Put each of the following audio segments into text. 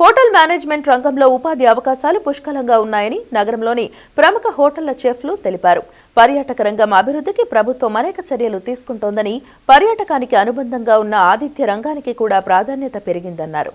Hotel management రంగంలో ఉపాధి అవకాశాలు పుష్కలంగా ఉన్నాయని నగరంలోని ప్రముఖ హోటళ్ళ చెఫ్లు తెలిపారు. పర్యాటక రంగం అభివృద్ధికి ప్రభుత్వం అనేక చర్యలు తీసుకుంటోందని పర్యాటకానికి అనుబంధంగా ఉన్న ఆతిథ్య రంగానికి కూడా ప్రాధాన్యత పెరిగిందన్నారు.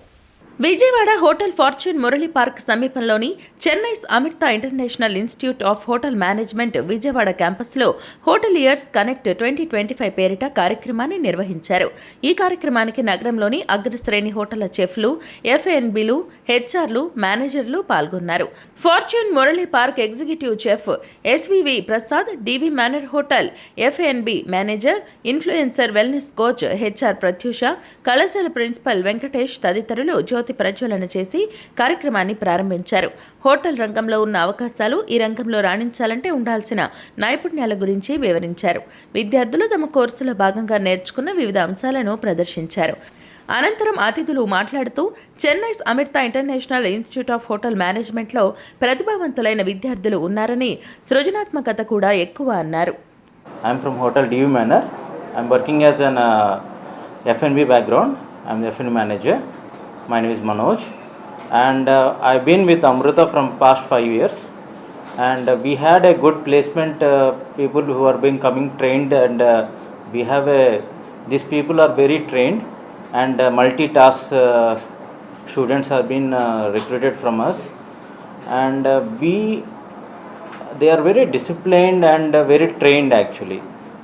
Vijayawada hotel Fortune Murali park సమీపంలోని Chennai Amirta international institute of hotel management Vijayawada క్యాంపస్లో hotel years connect twenty twenty five పేరిట కార్యక్రమాన్ని నిర్వహించారు. ఈ కార్యక్రమానికి నగరంలోని అగ్రశ్రేణి హోటళ్ళ చెఫ్లు ఎఫ్ఎన్బిలు హెచ్ఆర్లు మేనేజర్లు పాల్గొన్నారు. Fortune Murali park executive chef SVV Prasad DV manor hotel FNB manager influencer wellness coach HR Pratyusha కళాశాల ప్రిన్సిపల్ వెంకటేష్ తదితరులు జ్యోతి ప్రజ్వలన చేసి కార్యక్రమాన్ని ప్రారంభించారు. హోటల్ రంగంలో ఉన్న అవకాశాలు ఈ రంగంలో రాణించాలంటే ఉండాల్సిన నైపుణ్యాల గురించి వివరించారు. విద్యార్థులు తమ కోర్సులో భాగంగా నేర్చుకున్న వివిధ అంశాలను ప్రదర్శించారు. అనంతరం అతిథులు మాట్లాడుతూ Chennai Amirta international institute of hotel మేనేజ్మెంట్లో ప్రతిభావంతులైన విద్యార్థులు ఉన్నారని సృజనాత్మకత కూడా ఎక్కువ అన్నారు. I'm from hotel DV manor. I'm working as an FNB background. I'm FN manager. My name is Manoj, and uh, I've been with Amrita from past five years. And uh, we had a good placement. Uh, people who are being coming trained, and uh, we have a. These people are very trained, and uh, multitask uh, students have been uh, recruited from us, and uh, we they are very disciplined and uh, very trained actually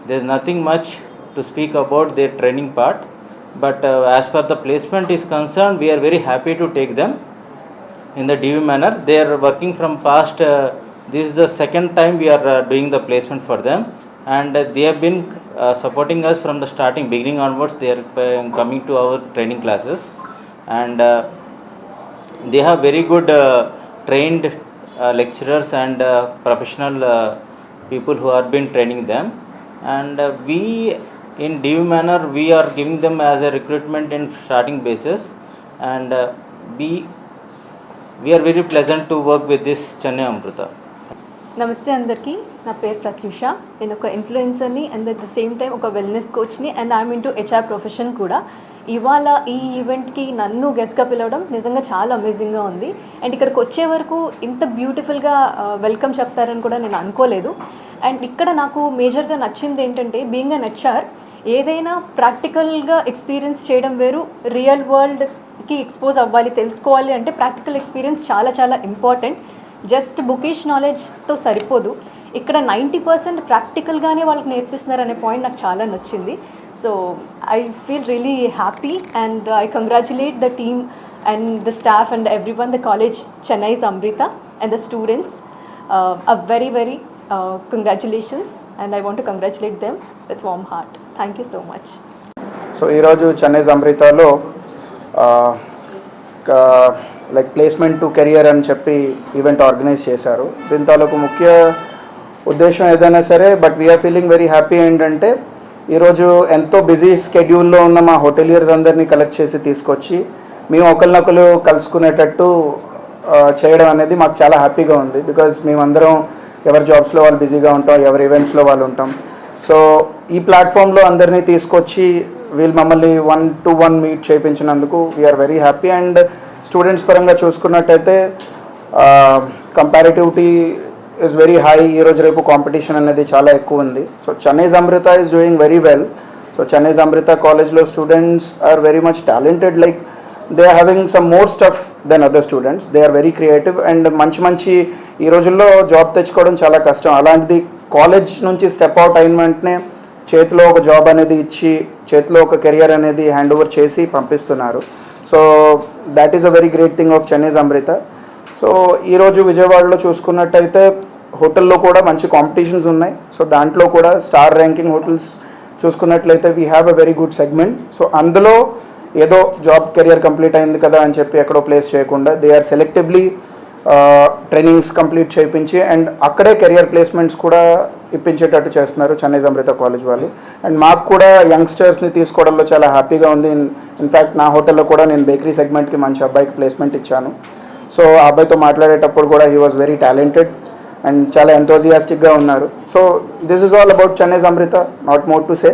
there's nothing much to speak about their training part but uh, as per the placement is concerned we are very happy to take them in the DV manner. They are working from past uh, this is the second time we are uh, doing the placement for them. And they have been supporting us from the starting beginning onwards. They are coming to our training classes. And they have very good trained uh, lecturers and uh, professional uh, people who have been training them. And we in DU manner we are giving them as a recruitment in starting basis. And uh, we we are very pleasant to work with this Chennai Amrita. నమస్తే అందరికీ. నా పేరు ప్రత్యూష. నేను ఒక ఇన్ఫ్లుయెన్సర్ని and at the same time ఒక wellness కోచ్ని and I'm to HR profession కూడా. ఇవాళ ఈ ఈవెంట్కి నన్ను గెస్ట్గా పిలవడం నిజంగా చాలా అమేజింగ్గా ఉంది. అండ్ ఇక్కడికి వచ్చే వరకు ఇంత బ్యూటిఫుల్గా వెల్కమ్ uh, చెప్తారని కూడా నేను అనుకోలేదు. అండ్ ఇక్కడ నాకు మేజర్గా నచ్చింది ఏంటంటే బీయింగ్ అన్ హెచ్ఆర్ ఏదైనా ప్రాక్టికల్గా ఎక్స్పీరియన్స్ చేయడం వేరు రియల్ వరల్డ్కి ఎక్స్పోజ్ అవ్వాలి తెలుసుకోవాలి అంటే ప్రాక్టికల్ ఎక్స్పీరియన్స్ చాలా చాలా ఇంపార్టెంట్. జస్ట్ బుకిష్ నాలెడ్జ్తో సరిపోదు. ఇక్కడ నైంటీ పర్సెంట్ ప్రాక్టికల్గానే వాళ్ళకి నేర్పిస్తున్నారు అనే పాయింట్ నాకు చాలా నచ్చింది. So I feel really happy and I congratulate the team and the staff and everyone the college Chennai's Amrita and the students a very very congratulations and I want congratulate them with warm heart thank you so much so ఈరోజు చెన్నై అమృతాలో like placement to career అని చెప్పి event organise చేశారు. దీని తాలూకు ముఖ్య ఉద్దేశం ఏదైనా సరే but we're feeling very happy ఏంటంటే ఈరోజు ఎంతో బిజీ స్కెడ్యూల్లో ఉన్న మా హోటలియర్స్ అందరినీ కలెక్ట్ చేసి తీసుకొచ్చి మేము ఒకరినొకరు కలుసుకునేటట్టు uh, చేయడం అనేది మాకు చాలా హ్యాపీగా ఉంది. బికాజ్ మేమందరం ఎవరి జాబ్స్లో వాళ్ళు బిజీగా ఉంటాం ఎవరి ఈవెంట్స్లో వాళ్ళు ఉంటాం. సో ఈ ప్లాట్ఫామ్లో అందరినీ తీసుకొచ్చి వీళ్ళు మమ్మల్ని one to one meet చేయించినందుకు we're very happy and students పరంగా చూసుకున్నట్టయితే కంపారిటివిటీ ఇస్ వెరీ హై ఈరోజు రేపు కాంపిటీషన్ అనేది చాలా ఎక్కువ ఉంది. So Chennai's Amrita is doing very well so Chennai's Amrita కాలేజ్లో students are very much talented like they are having some more stuff than other students they are very creative and మంచి మంచి ఈ రోజుల్లో job తెచ్చుకోవడం చాలా కష్టం. అలాంటిది college నుంచి స్టెప్ అవుట్ అయిన వెంటనే చేతిలో ఒక జాబ్ అనేది ఇచ్చి చేతిలో ఒక కెరియర్ అనేది హ్యాండ్ ఓవర్ చేసి పంపిస్తున్నారు. So that is a very great thing of Chennai's Amrita so ఈరోజు విజయవాడలో చూసుకున్నట్టయితే హోటల్లో కూడా మంచి కాంపిటీషన్స్ ఉన్నాయి. సో దాంట్లో కూడా స్టార్ ర్యాంకింగ్ హోటల్స్ చూసుకున్నట్లయితే we have a very good segment so అందులో ఏదో జాబ్ కెరియర్ కంప్లీట్ అయింది కదా అని చెప్పి ఎక్కడో ప్లేస్ చేయకుండా they are selectively trainings complete చేయించి అండ్ అక్కడే కెరియర్ ప్లేస్మెంట్స్ కూడా ఇప్పించేటట్టు చేస్తున్నారు చెన్నై అమృత కాలేజ్ వాళ్ళు. అండ్ మాకు కూడా యంగ్స్టర్స్ని తీసుకోవడంలో చాలా హ్యాపీగా ఉంది. ఇన్ఫ్యాక్ట్ నా హోటల్లో కూడా నేను బేకరీ సెగ్మెంట్కి మంచి అబ్బాయికి ప్లేస్మెంట్ ఇచ్చాను. సో ఆ అబ్బాయితో మాట్లాడేటప్పుడు కూడా he was very talented and చాలా ఎంతోజియాస్టిక్గా ఉన్నారు. So this is all about Chennai Amrita not more to say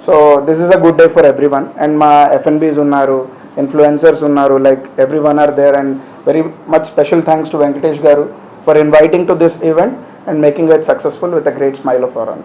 so this is a good day for everyone and మా ఎఫ్ఎన్బీస్ ఉన్నారు ఇన్ఫ్లుయెన్సర్స్ ఉన్నారు like everyone are there and very much special thanks to Venkatesh garu for inviting to this event and making it successful with a great smile of our